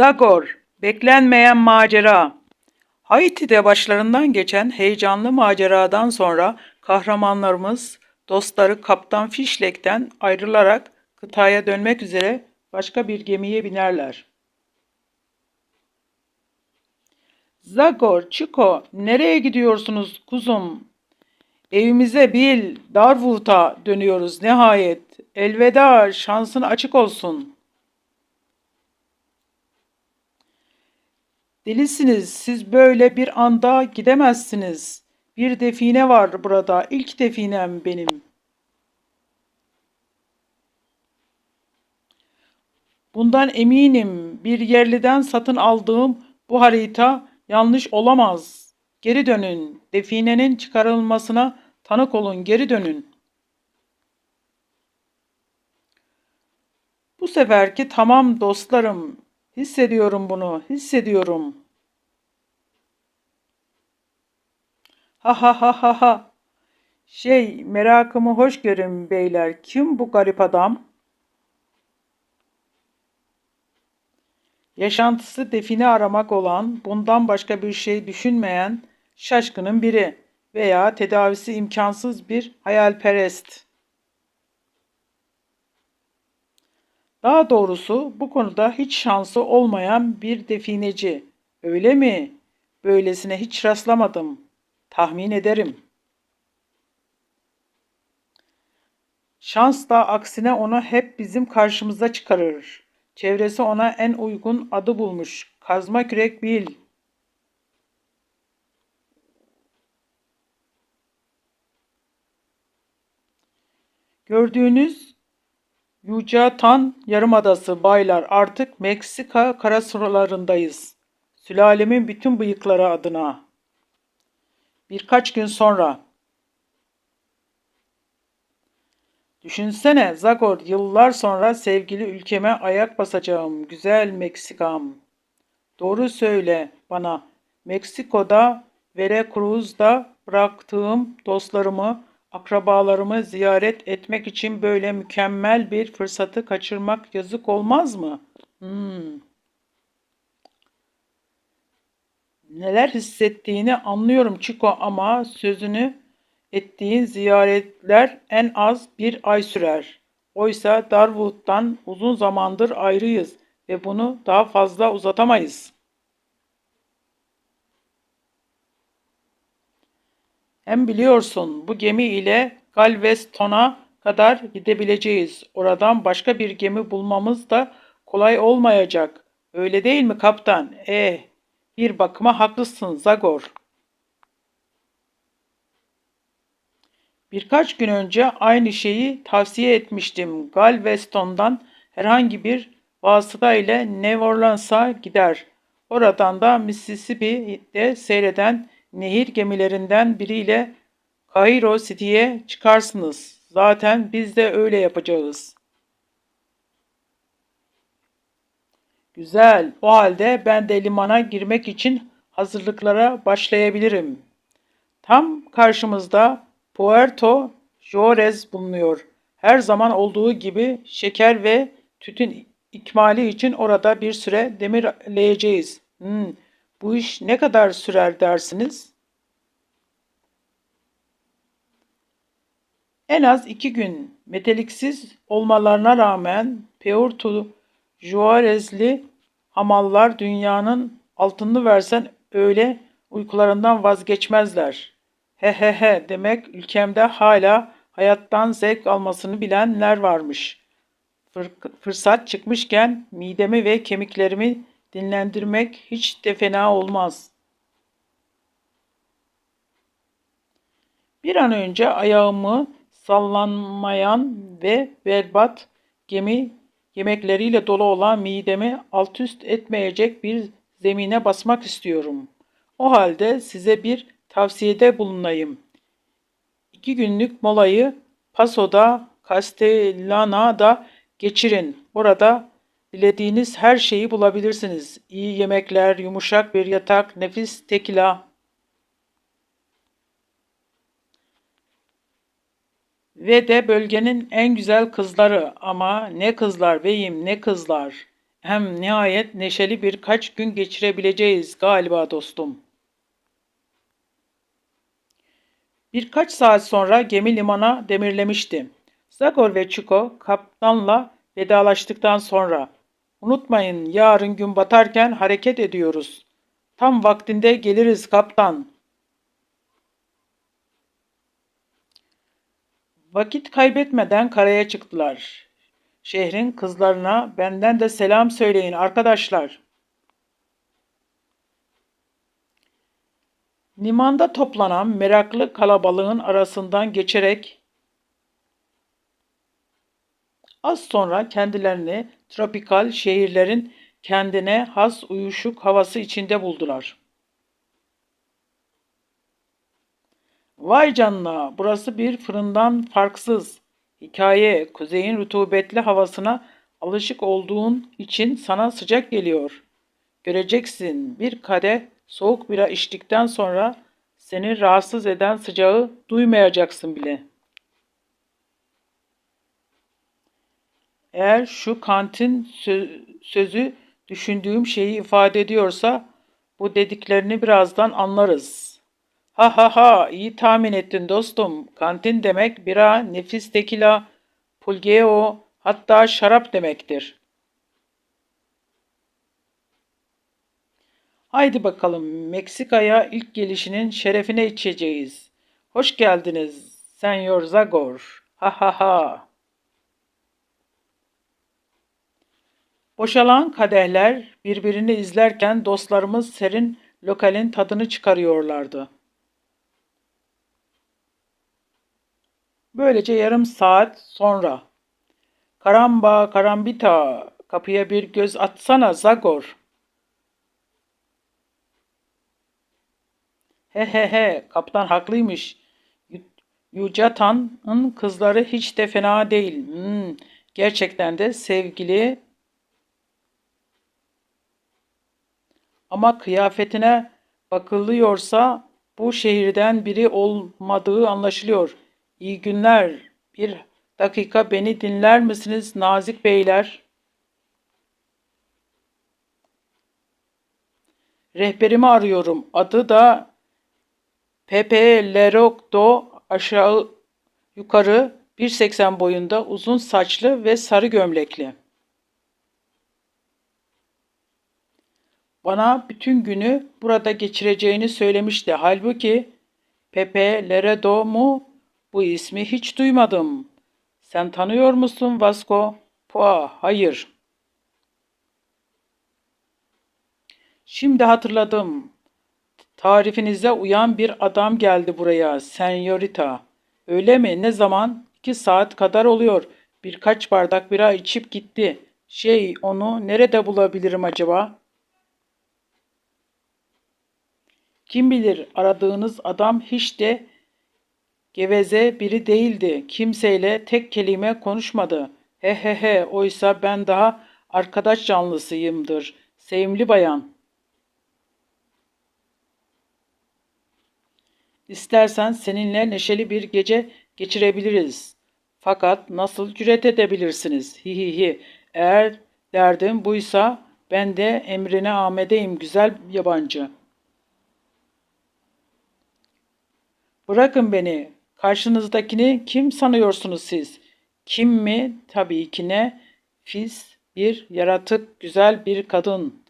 Zagor, beklenmeyen macera. Haiti'de başlarından geçen heyecanlı maceradan sonra kahramanlarımız dostları Kaptan Fişlek'ten ayrılarak kıtaya dönmek üzere başka bir gemiye binerler. Zagor, Çiko, nereye gidiyorsunuz kuzum? Evimize Bil, Darwood'a dönüyoruz nihayet. Elveda, şansın açık olsun.'' Delisiniz, siz böyle bir anda gidemezsiniz. Bir define var burada, ilk definem benim. Bundan eminim, bir yerliden satın aldığım bu harita yanlış olamaz. Geri dönün, definenin çıkarılmasına tanık olun, geri dönün. Bu seferki tamam dostlarım, Hissediyorum bunu, hissediyorum. Ha ha ha ha ha. Şey, merakımı hoş görün beyler. Kim bu garip adam? Yaşantısı define aramak olan, bundan başka bir şey düşünmeyen şaşkının biri veya tedavisi imkansız bir hayalperest. Daha doğrusu bu konuda hiç şansı olmayan bir defineci. Öyle mi? Böylesine hiç rastlamadım. Tahmin ederim. Şans da aksine onu hep bizim karşımıza çıkarır. Çevresi ona en uygun adı bulmuş. Kazma kürek bil. Gördüğünüz Yucatan Yarımadası baylar artık Meksika karasularındayız. Sülalemin bütün bıyıkları adına. Birkaç gün sonra. Düşünsene Zagor yıllar sonra sevgili ülkeme ayak basacağım güzel Meksikam. Doğru söyle bana Meksiko'da Veracruz'da bıraktığım dostlarımı akrabalarımı ziyaret etmek için böyle mükemmel bir fırsatı kaçırmak yazık olmaz mı? Hmm. Neler hissettiğini anlıyorum Chico ama sözünü ettiğin ziyaretler en az bir ay sürer. Oysa Darwood'dan uzun zamandır ayrıyız ve bunu daha fazla uzatamayız.'' Hem biliyorsun bu gemi ile Galveston'a kadar gidebileceğiz. Oradan başka bir gemi bulmamız da kolay olmayacak. Öyle değil mi kaptan? Eh, bir bakıma haklısın Zagor. Birkaç gün önce aynı şeyi tavsiye etmiştim. Galveston'dan herhangi bir vasıta ile New Orleans'a gider. Oradan da Mississippi'de seyreden nehir gemilerinden biriyle Cairo City'ye çıkarsınız. Zaten biz de öyle yapacağız. Güzel. O halde ben de limana girmek için hazırlıklara başlayabilirim. Tam karşımızda Puerto Juarez bulunuyor. Her zaman olduğu gibi şeker ve tütün ikmali için orada bir süre demirleyeceğiz. Hmm, bu iş ne kadar sürer dersiniz? En az iki gün meteliksiz olmalarına rağmen Puerto Juarez'li hamallar dünyanın altını versen öyle uykularından vazgeçmezler. He he he demek ülkemde hala hayattan zevk almasını bilenler varmış. Fır, fırsat çıkmışken midemi ve kemiklerimi dinlendirmek hiç de fena olmaz. Bir an önce ayağımı sallanmayan ve berbat gemi yemekleriyle dolu olan midemi alt üst etmeyecek bir zemine basmak istiyorum. O halde size bir tavsiyede bulunayım. İki günlük molayı Paso'da, Castellana'da geçirin. Orada Dilediğiniz her şeyi bulabilirsiniz. İyi yemekler, yumuşak bir yatak, nefis tekila. Ve de bölgenin en güzel kızları ama ne kızlar beyim ne kızlar. Hem nihayet neşeli birkaç gün geçirebileceğiz galiba dostum. Birkaç saat sonra gemi limana demirlemişti. Zagor ve Çiko kaptanla vedalaştıktan sonra unutmayın yarın gün batarken hareket ediyoruz. Tam vaktinde geliriz kaptan. Vakit kaybetmeden karaya çıktılar. Şehrin kızlarına benden de selam söyleyin arkadaşlar. Limanda toplanan meraklı kalabalığın arasından geçerek az sonra kendilerini tropikal şehirlerin kendine has uyuşuk havası içinde buldular. Vay canına, burası bir fırından farksız. Hikaye, kuzeyin rutubetli havasına alışık olduğun için sana sıcak geliyor. Göreceksin bir kadeh soğuk bira içtikten sonra seni rahatsız eden sıcağı duymayacaksın bile. Eğer şu kantin sözü düşündüğüm şeyi ifade ediyorsa bu dediklerini birazdan anlarız.'' Ha ha ha iyi tahmin ettin dostum. Kantin demek bira, nefis tekila, pulgeo hatta şarap demektir. Haydi bakalım Meksika'ya ilk gelişinin şerefine içeceğiz. Hoş geldiniz Senyor Zagor. Ha ha ha. Boşalan kadehler birbirini izlerken dostlarımız serin lokalin tadını çıkarıyorlardı. Böylece yarım saat sonra. Karamba, karambita, kapıya bir göz atsana Zagor. He he he, kaptan haklıymış. Yucatan'ın kızları hiç de fena değil. Hmm, gerçekten de sevgili ama kıyafetine bakılıyorsa bu şehirden biri olmadığı anlaşılıyor. İyi günler. Bir dakika beni dinler misiniz nazik beyler? Rehberimi arıyorum. Adı da Pepe Lerokdo aşağı yukarı 1.80 boyunda uzun saçlı ve sarı gömlekli. Bana bütün günü burada geçireceğini söylemişti. Halbuki Pepe Leredo mu bu ismi hiç duymadım. Sen tanıyor musun Vasco? Pua, hayır. Şimdi hatırladım. Tarifinize uyan bir adam geldi buraya, senyorita. Öyle mi? Ne zaman? İki saat kadar oluyor. Birkaç bardak bira içip gitti. Şey, onu nerede bulabilirim acaba? Kim bilir aradığınız adam hiç de Geveze biri değildi. Kimseyle tek kelime konuşmadı. He he he oysa ben daha arkadaş canlısıyımdır. Sevimli bayan. İstersen seninle neşeli bir gece geçirebiliriz. Fakat nasıl cüret edebilirsiniz? Hi hi hi. Eğer derdim buysa ben de emrine amedeyim güzel yabancı. Bırakın beni. Karşınızdakini kim sanıyorsunuz siz? Kim mi? Tabii ki ne? Fis, bir yaratık, güzel bir kadın.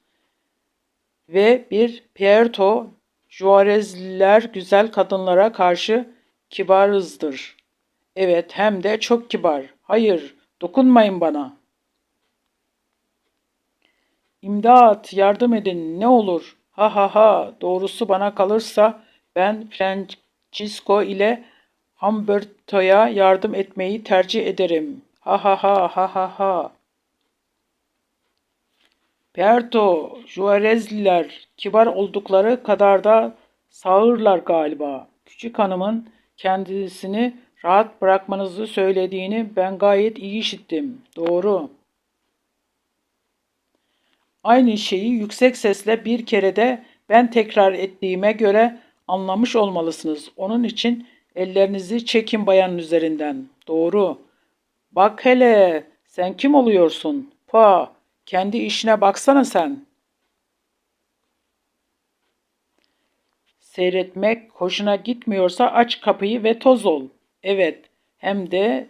Ve bir Pierto, Juarezliler güzel kadınlara karşı kibarızdır. Evet, hem de çok kibar. Hayır, dokunmayın bana. İmdat, yardım edin, ne olur. Ha ha ha, doğrusu bana kalırsa ben Francisco ile Humberto'ya yardım etmeyi tercih ederim. Ha ha ha ha ha ha. Puerto Juarezliler kibar oldukları kadar da sağırlar galiba. Küçük hanımın kendisini rahat bırakmanızı söylediğini ben gayet iyi işittim. Doğru. Aynı şeyi yüksek sesle bir kere de ben tekrar ettiğime göre anlamış olmalısınız. Onun için Ellerinizi çekin bayanın üzerinden. Doğru. Bak hele sen kim oluyorsun? Pa Kendi işine baksana sen. Seyretmek hoşuna gitmiyorsa aç kapıyı ve toz ol. Evet, hem de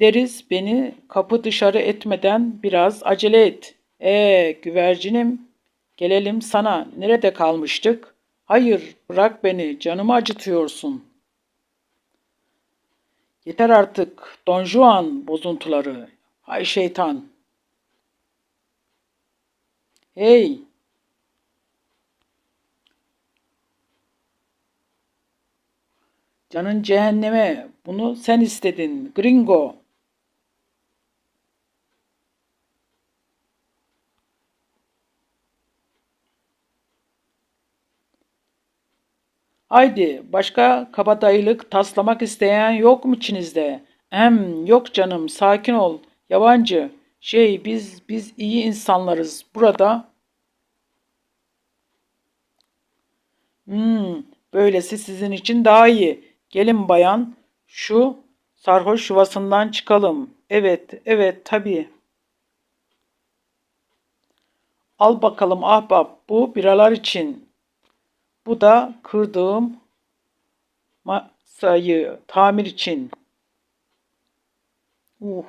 deriz beni kapı dışarı etmeden biraz acele et. Ee, güvercinim, gelelim sana. Nerede kalmıştık? Hayır, bırak beni, canımı acıtıyorsun. Yeter artık, Don Juan bozuntuları. Hay şeytan. Hey, Canın cehenneme. Bunu sen istedin. Gringo. Haydi başka kabadayılık taslamak isteyen yok mu içinizde? Hem yok canım sakin ol. Yabancı. Şey biz biz iyi insanlarız. Burada Hmm, böylesi sizin için daha iyi. Gelin bayan, şu sarhoş yuvasından çıkalım. Evet, evet tabii. Al bakalım ahbap, bu biralar için. Bu da kırdığım masayı tamir için. Uh.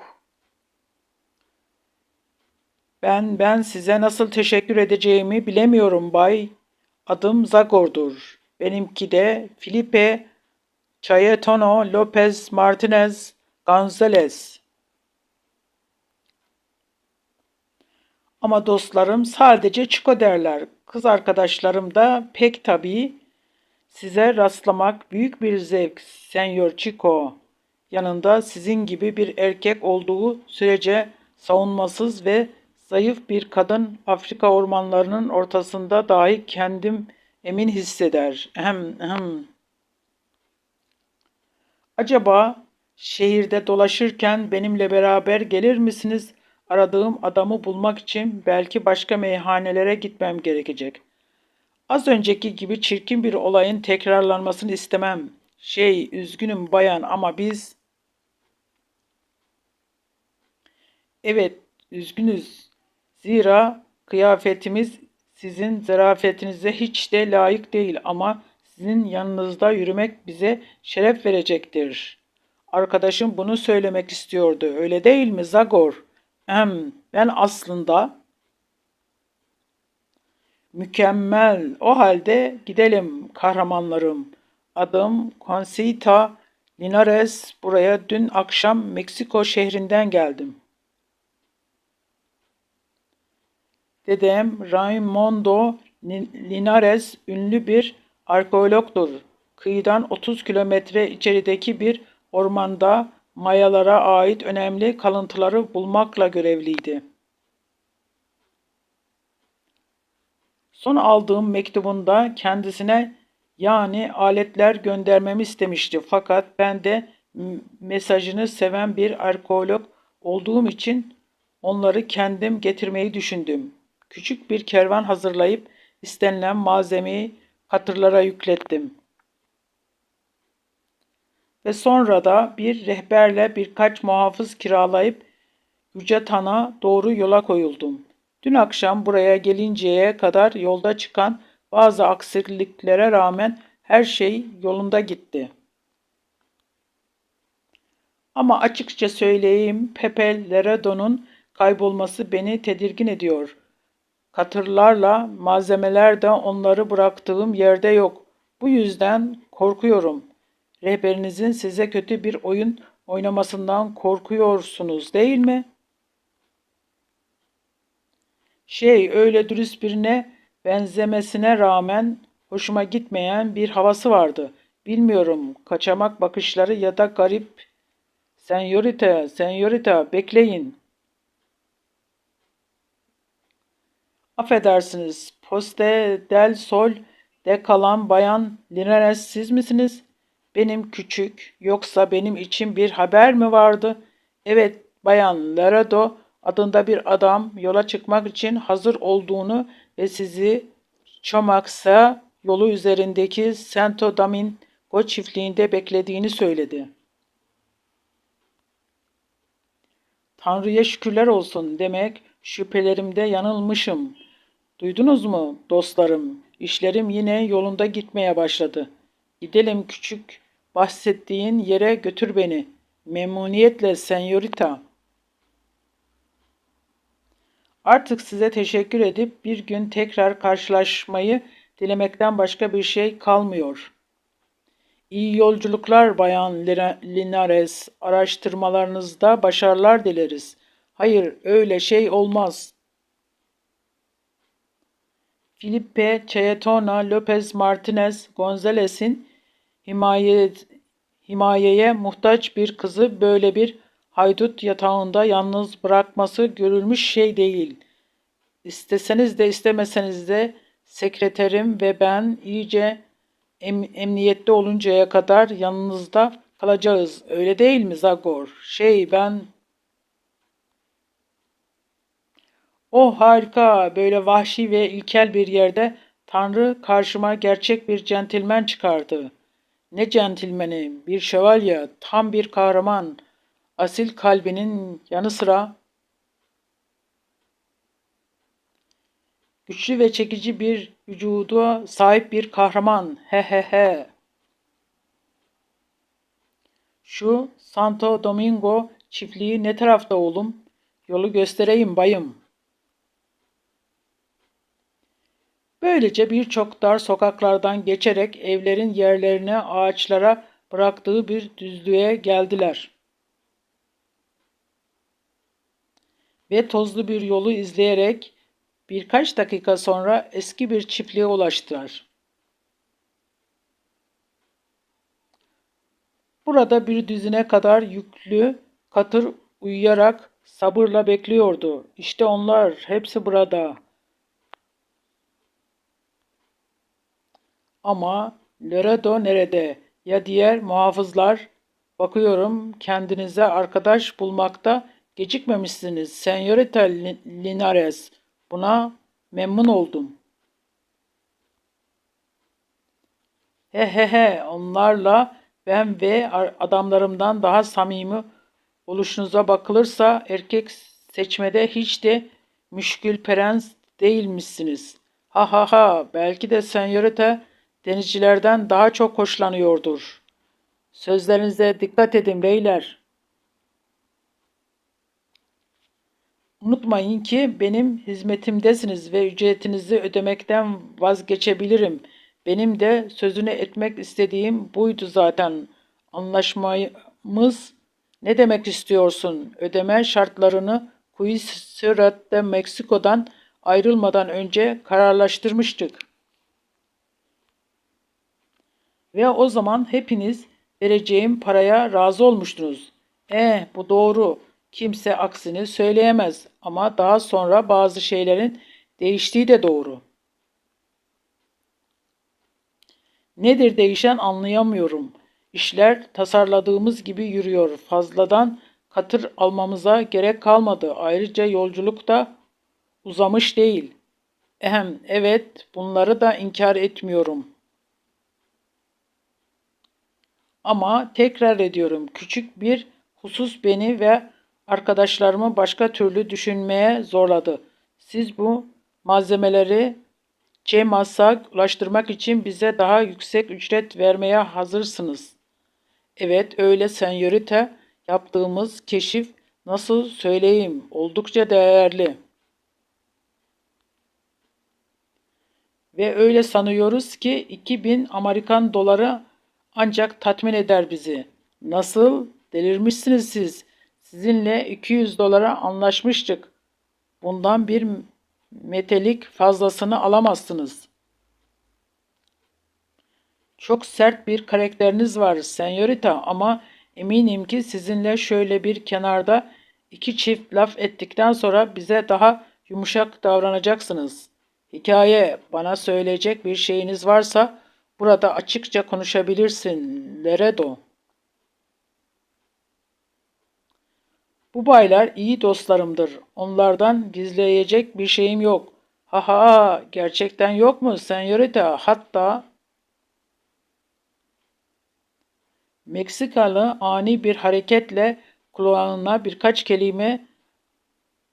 Ben ben size nasıl teşekkür edeceğimi bilemiyorum bay. Adım Zagor'dur. Benimki de Felipe Cayetano Lopez Martinez Gonzalez. Ama dostlarım sadece Chico derler. Kız arkadaşlarım da pek tabii. Size rastlamak büyük bir zevk, Senyor Chico. Yanında sizin gibi bir erkek olduğu sürece savunmasız ve zayıf bir kadın Afrika ormanlarının ortasında dahi kendim emin hisseder. Hem hem. Acaba şehirde dolaşırken benimle beraber gelir misiniz? Aradığım adamı bulmak için belki başka meyhanelere gitmem gerekecek. Az önceki gibi çirkin bir olayın tekrarlanmasını istemem. Şey, üzgünüm bayan ama biz... Evet, üzgünüz. Zira kıyafetimiz sizin zarafetinize hiç de layık değil ama sizin yanınızda yürümek bize şeref verecektir. Arkadaşım bunu söylemek istiyordu. Öyle değil mi Zagor? Ben aslında mükemmel. O halde gidelim kahramanlarım. Adım Concita Linares. Buraya dün akşam Meksiko şehrinden geldim. Dedem Raimondo Linares ünlü bir arkeologdur. Kıyıdan 30 kilometre içerideki bir ormanda Mayalara ait önemli kalıntıları bulmakla görevliydi. Son aldığım mektubunda kendisine yani aletler göndermemi istemişti. Fakat ben de mesajını seven bir arkeolog olduğum için onları kendim getirmeyi düşündüm. Küçük bir kervan hazırlayıp istenilen malzemeyi hatırlara yüklettim. Ve sonra da bir rehberle birkaç muhafız kiralayıp Yücetan'a doğru yola koyuldum. Dün akşam buraya gelinceye kadar yolda çıkan bazı aksiliklere rağmen her şey yolunda gitti. Ama açıkça söyleyeyim Pepe Leredo'nun kaybolması beni tedirgin ediyor. Katırlarla malzemeler de onları bıraktığım yerde yok. Bu yüzden korkuyorum. Rehberinizin size kötü bir oyun oynamasından korkuyorsunuz değil mi? Şey öyle dürüst birine benzemesine rağmen hoşuma gitmeyen bir havası vardı. Bilmiyorum kaçamak bakışları ya da garip. Senyorita, senyorita bekleyin. Affedersiniz, Poste del Sol de kalan bayan Linares siz misiniz? Benim küçük, yoksa benim için bir haber mi vardı? Evet, bayan Larado adında bir adam yola çıkmak için hazır olduğunu ve sizi Çomaksa yolu üzerindeki Santo Domingo çiftliğinde beklediğini söyledi. Tanrı'ya şükürler olsun demek şüphelerimde yanılmışım. Duydunuz mu dostlarım? İşlerim yine yolunda gitmeye başladı. Gidelim küçük bahsettiğin yere götür beni. Memnuniyetle senyorita. Artık size teşekkür edip bir gün tekrar karşılaşmayı dilemekten başka bir şey kalmıyor. İyi yolculuklar Bayan Linares. Araştırmalarınızda başarılar dileriz. Hayır, öyle şey olmaz. Felipe Cayetona Lopez Martinez Gonzalez'in himaye, himayeye muhtaç bir kızı böyle bir haydut yatağında yalnız bırakması görülmüş şey değil. İsteseniz de istemeseniz de sekreterim ve ben iyice em, emniyette oluncaya kadar yanınızda kalacağız. Öyle değil mi Zagor? Şey ben... Oh harika, böyle vahşi ve ilkel bir yerde Tanrı karşıma gerçek bir centilmen çıkardı. Ne centilmeni, bir şövalye, tam bir kahraman, asil kalbinin yanı sıra güçlü ve çekici bir vücuda sahip bir kahraman. He he he. Şu Santo Domingo çiftliği ne tarafta oğlum? Yolu göstereyim bayım. Böylece birçok dar sokaklardan geçerek evlerin yerlerine ağaçlara bıraktığı bir düzlüğe geldiler. Ve tozlu bir yolu izleyerek birkaç dakika sonra eski bir çiftliğe ulaştılar. Burada bir düzine kadar yüklü katır uyuyarak sabırla bekliyordu. İşte onlar hepsi burada. Ama Laredo nerede? Ya diğer muhafızlar? Bakıyorum kendinize arkadaş bulmakta gecikmemişsiniz. Senyorita Linares. Buna memnun oldum. He he he onlarla ben ve adamlarımdan daha samimi oluşunuza bakılırsa erkek seçmede hiç de müşkül prens değilmişsiniz. Ha ha ha belki de senyorita denizcilerden daha çok hoşlanıyordur. Sözlerinize dikkat edin beyler. Unutmayın ki benim hizmetimdesiniz ve ücretinizi ödemekten vazgeçebilirim. Benim de sözünü etmek istediğim buydu zaten. Anlaşmamız ne demek istiyorsun? Ödeme şartlarını Quisirate Meksiko'dan ayrılmadan önce kararlaştırmıştık. Ve o zaman hepiniz vereceğim paraya razı olmuştunuz. Eh bu doğru. Kimse aksini söyleyemez ama daha sonra bazı şeylerin değiştiği de doğru. Nedir değişen anlayamıyorum. İşler tasarladığımız gibi yürüyor. Fazladan katır almamıza gerek kalmadı. Ayrıca yolculuk da uzamış değil. Ehem, evet bunları da inkar etmiyorum. Ama tekrar ediyorum küçük bir husus beni ve arkadaşlarımı başka türlü düşünmeye zorladı. Siz bu malzemeleri CEMAS'a ulaştırmak için bize daha yüksek ücret vermeye hazırsınız. Evet öyle senyorite yaptığımız keşif nasıl söyleyeyim oldukça değerli. Ve öyle sanıyoruz ki 2000 Amerikan doları ancak tatmin eder bizi. Nasıl? Delirmişsiniz siz. Sizinle 200 dolara anlaşmıştık. Bundan bir metelik fazlasını alamazsınız. Çok sert bir karakteriniz var senyorita ama eminim ki sizinle şöyle bir kenarda iki çift laf ettikten sonra bize daha yumuşak davranacaksınız. Hikaye, bana söyleyecek bir şeyiniz varsa burada açıkça konuşabilirsin, Leredo.'' Bu baylar iyi dostlarımdır. Onlardan gizleyecek bir şeyim yok. Ha ha, gerçekten yok mu senyorita? Hatta Meksikalı ani bir hareketle kulağına birkaç kelime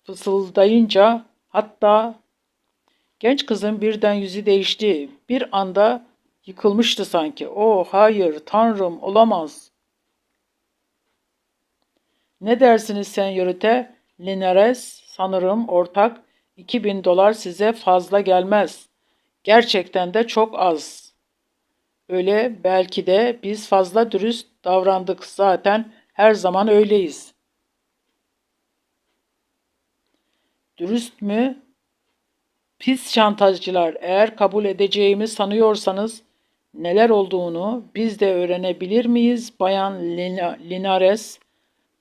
fısıldayınca hatta genç kızın birden yüzü değişti. Bir anda yıkılmıştı sanki. Oh hayır tanrım olamaz. Ne dersiniz senyorite Linares? Sanırım ortak 2000 dolar size fazla gelmez. Gerçekten de çok az. Öyle belki de biz fazla dürüst davrandık zaten her zaman öyleyiz. Dürüst mü? Pis şantajcılar eğer kabul edeceğimi sanıyorsanız neler olduğunu biz de öğrenebilir miyiz Bayan Lina, Linares?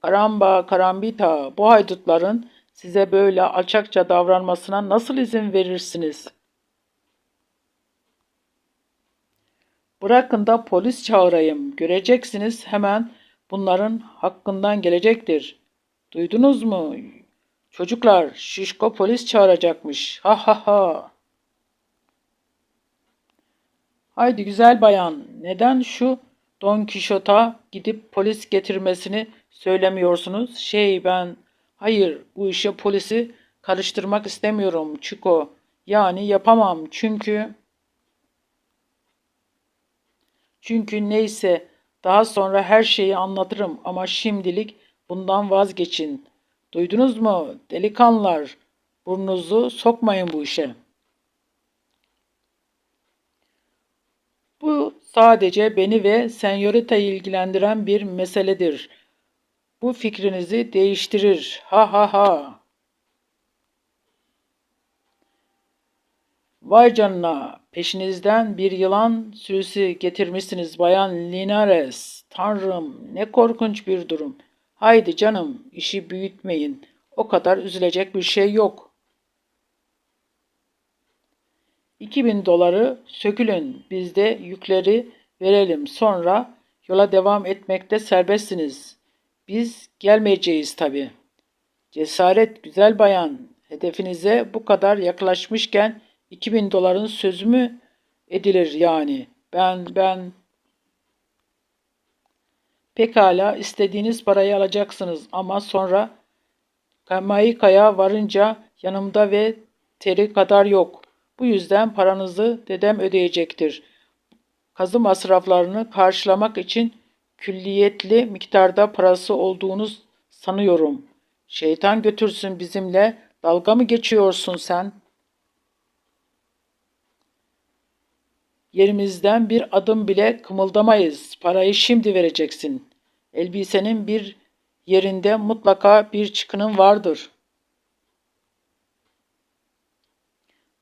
Karamba, karambita bu haydutların size böyle alçakça davranmasına nasıl izin verirsiniz? Bırakın da polis çağırayım. Göreceksiniz hemen bunların hakkından gelecektir. Duydunuz mu? Çocuklar, şişko polis çağıracakmış. Ha ha ha. Haydi güzel bayan, neden şu Don Kişot'a gidip polis getirmesini söylemiyorsunuz? Şey ben, hayır bu işe polisi karıştırmak istemiyorum Çiko. Yani yapamam çünkü... Çünkü neyse daha sonra her şeyi anlatırım ama şimdilik bundan vazgeçin. Duydunuz mu delikanlılar? Burnunuzu sokmayın bu işe. Bu sadece beni ve senyoritayı ilgilendiren bir meseledir. Bu fikrinizi değiştirir. Ha ha ha. Vay canına, peşinizden bir yılan sürüsü getirmişsiniz Bayan Linares. Tanrım, ne korkunç bir durum. Haydi canım, işi büyütmeyin. O kadar üzülecek bir şey yok. 2000 doları sökülün, biz de yükleri verelim. Sonra yola devam etmekte serbestsiniz. Biz gelmeyeceğiz tabii. Cesaret güzel bayan, hedefinize bu kadar yaklaşmışken 2000 doların sözü mü edilir yani? Ben ben Pekala istediğiniz parayı alacaksınız ama sonra Kamaika'ya varınca yanımda ve teri kadar yok. Bu yüzden paranızı dedem ödeyecektir. Kazı masraflarını karşılamak için külliyetli miktarda parası olduğunu sanıyorum. Şeytan götürsün bizimle. Dalga mı geçiyorsun sen?'' Yerimizden bir adım bile kımıldamayız. Parayı şimdi vereceksin. Elbisenin bir yerinde mutlaka bir çıkının vardır.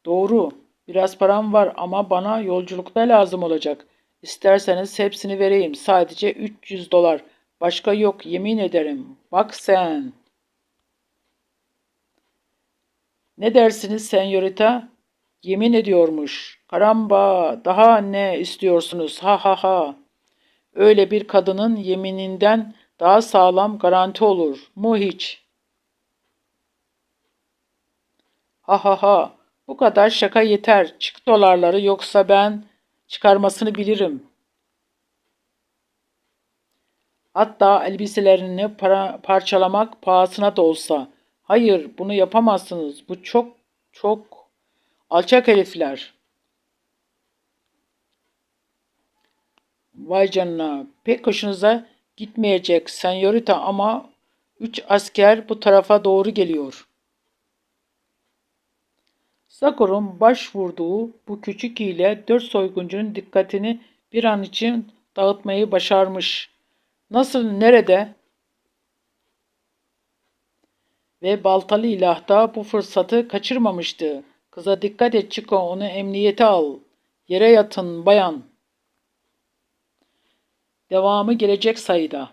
Doğru. Biraz param var ama bana yolculukta lazım olacak. İsterseniz hepsini vereyim. Sadece 300 dolar. Başka yok yemin ederim. Bak sen. Ne dersiniz senyorita? Yemin ediyormuş. Karamba, daha ne istiyorsunuz? Ha ha ha. Öyle bir kadının yemininden daha sağlam garanti olur mu hiç? Ha ha ha. Bu kadar şaka yeter. Çık dolarları yoksa ben çıkarmasını bilirim. Hatta elbiselerini para, parçalamak pahasına da olsa. Hayır, bunu yapamazsınız. Bu çok çok alçak herifler. Vay canına pek hoşunuza gitmeyecek senyorita ama üç asker bu tarafa doğru geliyor. Sakur'un başvurduğu bu küçük ile dört soyguncunun dikkatini bir an için dağıtmayı başarmış. Nasıl, nerede? Ve baltalı ilah da bu fırsatı kaçırmamıştı. Kıza dikkat et Chico, onu emniyete al. Yere yatın bayan.'' Devamı gelecek sayıda.